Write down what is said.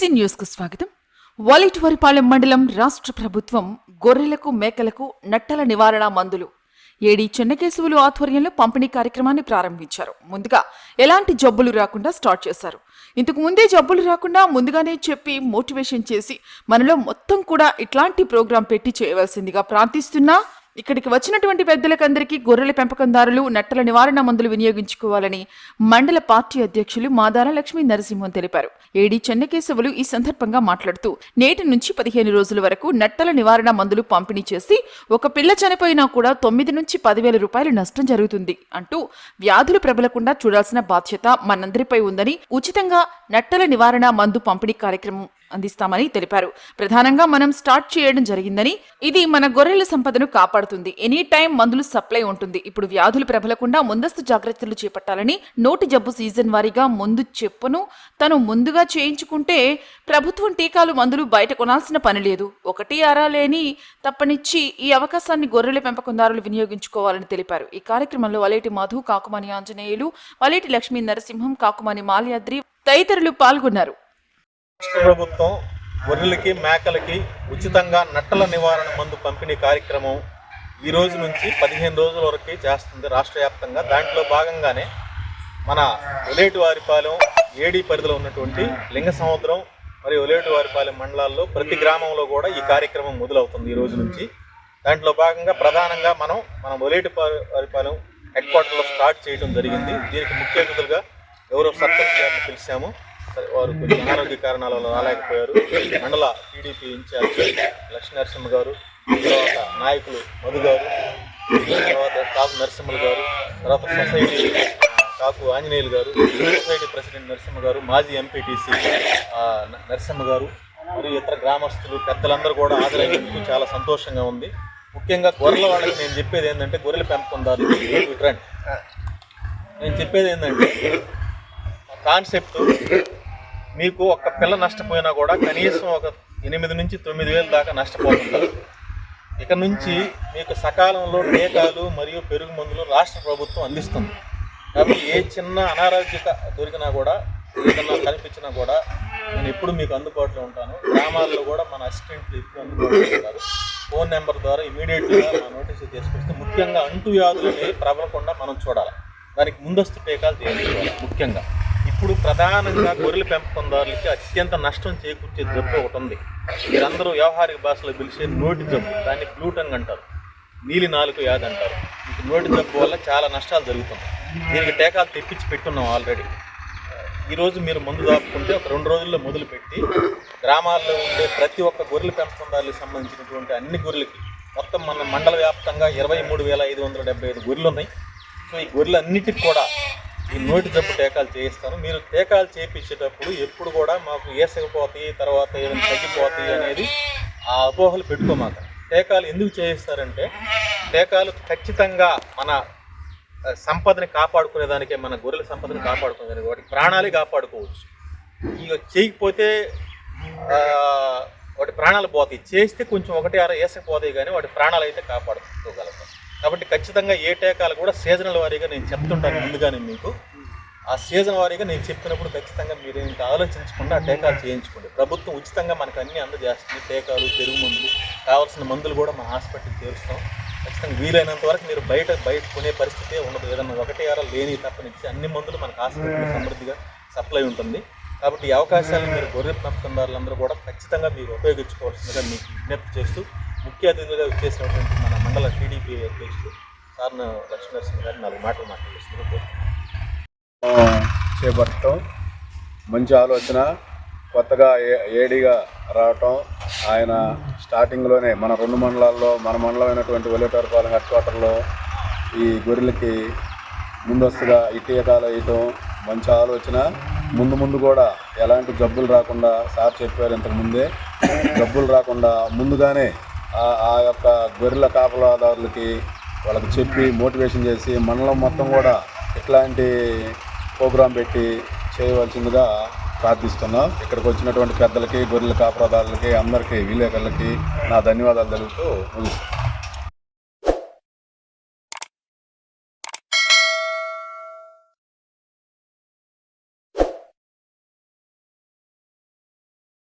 BC న్యూస్కు స్వాగతం. వాలిటివరిపాలెం మండలం రాష్ట్ర ప్రభుత్వం గొర్రెలకు మేకలకు నట్టల నివారణ మందులు. ఏడి చెన్నకేశవులు ఆధ్వర్యంలో పంపిణీ కార్యక్రమాన్ని ప్రారంభించారు. ముందుగా ఎలాంటి జబ్బులు రాకుండా స్టార్ట్ చేశారు. ఇంతకు ముందే జబ్బులు రాకుండా ముందుగానే చెప్పి మోటివేషన్ చేసి మనలో మొత్తం కూడా ఇట్లాంటి ప్రోగ్రాం పెట్టి చేయవలసిందిగా ప్రార్థిస్తున్నా ఇక్కడికి వచ్చినటువంటి పెద్దలకందరికీ గొర్రెల పెంపకందారులు నట్టల నివారణ మందులు వినియోగించుకోవాలని మండల పార్టీ అధ్యక్షులు మాదార లక్ష్మీ నరసింహన్ తెలిపారు. ఏడి చెన్నకేశవులు ఈ సందర్భంగా మాట్లాడుతూ నేటి నుంచి పదిహేను రోజుల వరకు నట్టల నివారణ మందులు పంపిణీ చేసి ఒక పిల్ల చనిపోయినా కూడా తొమ్మిది నుంచి పదివేల రూపాయలు నష్టం జరుగుతుంది అంటూ వ్యాధులు ప్రబలకుండా చూడాల్సిన బాధ్యత మనందరిపై ఉందని ఉచితంగా నట్టల నివారణ మందు పంపిణీ కార్యక్రమం అందిస్తామని తెలిపారు. ప్రధానంగా మనం స్టార్ట్ చేయడం జరిగిందని ఇది మన గొర్రెల సంపదను కాపాడుతుంది. ఎనీ టైం మందులు సప్లై ఉంటుంది. ఇప్పుడు వ్యాధులు ప్రబలకుండా ముందస్తు జాగ్రత్తలు చేపట్టాలని నోటి జబ్బు సీజన్ వారీగా ముందు చెప్పును తను ముందుగా చేయించుకుంటే ప్రభుత్వం టీకాలు మందులు బయట కొనాల్సిన పని లేదు. ఒకటి అరా లేని తప్పనిచ్చి ఈ అవకాశాన్ని గొర్రెల పెంపకందారులు వినియోగించుకోవాలని తెలిపారు. ఈ కార్యక్రమంలో వలేటి మధు కాకుమని ఆంజనేయులు వలేటి లక్ష్మీ నరసింహం కాకుమని మాల్యాద్రి తదితరులు పాల్గొన్నారు. రాష్ట్ర ప్రభుత్వం గొర్రెలకి మేకలకి ఉచితంగా నట్టల నివారణ మందు పంపిణీ కార్యక్రమం ఈ రోజు నుంచి పదిహేను రోజుల వరకు చేస్తుంది రాష్ట్ర వ్యాప్తంగా. దాంట్లో భాగంగానే మన ఒలేటివారిపాలెం ఏడీ పరిధిలో ఉన్నటువంటి లింగ సముద్రం మరియు ఒలేటివారిపాలెం మండలాల్లో ప్రతి గ్రామంలో కూడా ఈ కార్యక్రమం మొదలవుతుంది ఈ రోజు నుంచి. దాంట్లో భాగంగా ప్రధానంగా మనం మన ఒలేటివారిపాలెం హెడ్ క్వార్టర్లో స్టార్ట్ చేయడం జరిగింది. దీనికి ముఖ్య అతిథులుగా ఎవరో సర్పంచ్ గారిని పిలిచాము. వారు కొన్ని అనారోగ్య కారణాల వల్ల రాలేకపోయారు. మండల టీడీపీ ఇన్ఛార్జ్ లక్ష్మీ నరసింహ గారు తర్వాత నాయకులు మధు గారు తర్వాత కాపు నరసింహులు గారు తర్వాత సొసైటీ కాకు ఆంజనేయులు గారు సొసైటీ ప్రెసిడెంట్ నరసింహ గారు మాజీ ఎంపీటీసీ నరసింహ గారు మరియు ఇతర గ్రామస్తులు పెద్దలందరూ కూడా హాజరైనందుకు చాలా సంతోషంగా ఉంది. ముఖ్యంగా గొర్రెల వాళ్ళకి నేను చెప్పేది ఏంటంటే గొర్రెల పెంపకందారులు ఇటు రండి. నేను చెప్పేది ఏంటంటే కాన్సెప్ట్ మీకు ఒక్క పిల్ల నష్టపోయినా కూడా కనీసం ఒక ఎనిమిది నుంచి తొమ్మిది వేలు దాకా నష్టపోతుంది. ఇక నుంచి మీకు సకాలంలో టీకాలు మరియు పెరుగు మందులు రాష్ట్ర ప్రభుత్వం అందిస్తుంది. కాబట్టి ఏ చిన్న అనారోగ్యత దొరికినా కూడా ఏదన్నా కనిపించినా కూడా నేను ఎప్పుడు మీకు అందుబాటులో ఉంటాను. గ్రామాల్లో కూడా మన అసిస్టెంట్లు ఎక్కువ అందుబాటులో ఉంటారు. ఫోన్ నెంబర్ ద్వారా ఇమీడియట్గా మా నోటీసు తీసుకొస్తే ముఖ్యంగా అంటు వ్యాధులని ప్రబలకుండా మనం చూడాలి. దానికి ముందస్తు టీకాలు తీసుకోవాలి ముఖ్యంగా. ఇప్పుడు ప్రధానంగా గొర్రెల పెంపకందారులకి అత్యంత నష్టం చేకూర్చే జబ్బు ఒకటి ఉంది. మీరందరూ వ్యవహారిక భాషలో పిలిచే నోటి జబ్బు దాన్ని గ్లూటంగ్ అంటారు. నీలి నాలుగు యాద్ అంటారు. మీకు నోటి జబ్బు వల్ల చాలా నష్టాలు జరుగుతున్నాయి. దీనికి టీకాలు తెప్పించి పెట్టున్నాం ఆల్రెడీ. ఈరోజు మీరు మందు దాపుకుంటే ఒక రెండు రోజుల్లో మొదలుపెట్టి గ్రామాల్లో ఉండే ప్రతి ఒక్క గొర్రెల పెంపకందారులకు సంబంధించినటువంటి అన్ని గొర్రెలకి మొత్తం మన మండల వ్యాప్తంగా ఇరవై మూడు వేల ఐదు వందల డెబ్బై ఐదు గొర్రెలు ఉన్నాయి. సో ఈ గొర్రెలన్నిటికి కూడా ఈ నోటి జబ్బు టీకాలు చేయిస్తాను. మీరు టీకాలు చేయించేటప్పుడు ఎప్పుడు కూడా మాకు ఏసకపోతాయి తర్వాత ఏదైనా తగ్గిపోతాయి అనేది ఆ అపోహలు పెట్టుకోమాక. టీకాలు ఎందుకు చేయిస్తారంటే టీకాలు ఖచ్చితంగా మన సంపదని కాపాడుకునేదానికే మన గొర్రెల సంపదని కాపాడుకునేదానికి వాటి ప్రాణాలే కాపాడుకోవచ్చు. ఇక చేయకపోతే వాటి ప్రాణాలు పోతాయి. చేస్తే కొంచెం ఒకటి అర వేసకపోతాయి కానీ వాటి ప్రాణాలు అయితే కాపాడుకోగలుగుతాం. కాబట్టి ఖచ్చితంగా ఏ టీకాలు కూడా సీజనల్ వారీగా నేను చెప్తుంటాను ముందుగానే మీకు. ఆ సీజన్ వారీగా నేను చెప్పినప్పుడు ఖచ్చితంగా మీరు ఇంకా ఆలోచించకుండా ఆ టీకాలు చేయించుకోండి. ప్రభుత్వం ఉచితంగా మనకు అన్నీ అందజేస్తుంది. టీకాలు పెరుగు మందులు కావాల్సిన మందులు కూడా మా హాస్పిటల్కి చేరుస్తాం. ఖచ్చితంగా వీలైనంత వరకు మీరు బయట బయట కొనే పరిస్థితి ఉండదు. ఏదన్నా ఒకటి ఆరా లేని తప్పనిచ్చి అన్ని మందులు మనకు హాస్పిటల్ సమృద్ధిగా సప్లై ఉంటుంది. కాబట్టి ఈ అవకాశాలను మీరు గొర్రె పెంపకందారులందరూ కూడా ఖచ్చితంగా మీరు ఉపయోగించుకోవాల్సిందిగా మీకు విజ్ఞప్తి చేస్తూ ముఖ్య అతిథులుగా వచ్చేసినటువంటి మన మండల టీడీపీ అధ్యక్షులు సార్ను లక్ష్మీనరసింహ గారు నాలుగు మాటలు మాట్లాడుతున్నారు చేపట్టడం మంచి ఆలోచన కొత్తగా ఏ ఏడీగా రావటం ఆయన స్టార్టింగ్లోనే మన రెండు మండలాల్లో మన మండలం అయినటువంటి ఒలేటరపాలెం హెడ్ క్వార్టర్లో ఈ గొర్రెలకి ముందస్తుగా ఈ టీకాలు వేయటం మంచి ఆలోచన. ముందు ముందు కూడా ఎలాంటి జబ్బులు రాకుండా సార్ చెప్పారు ఇంతకు ముందే. జబ్బులు రాకుండా ముందుగానే ఆ- యొక్క గొర్రెల కాపలాదారులకి వాళ్ళకి చెప్పి మోటివేషన్ చేసి మండలం మొత్తం కూడా ఇట్లాంటి ప్రోగ్రాం పెట్టి చేయవలసిందిగా ప్రార్థిస్తున్నాం. ఇక్కడికి వచ్చినటువంటి పెద్దలకి గొర్రెల కాపలాదారులకి అందరికీ విలేకరులకి నా ధన్యవాదాలు తెలుపుతూ ముగిస్తాను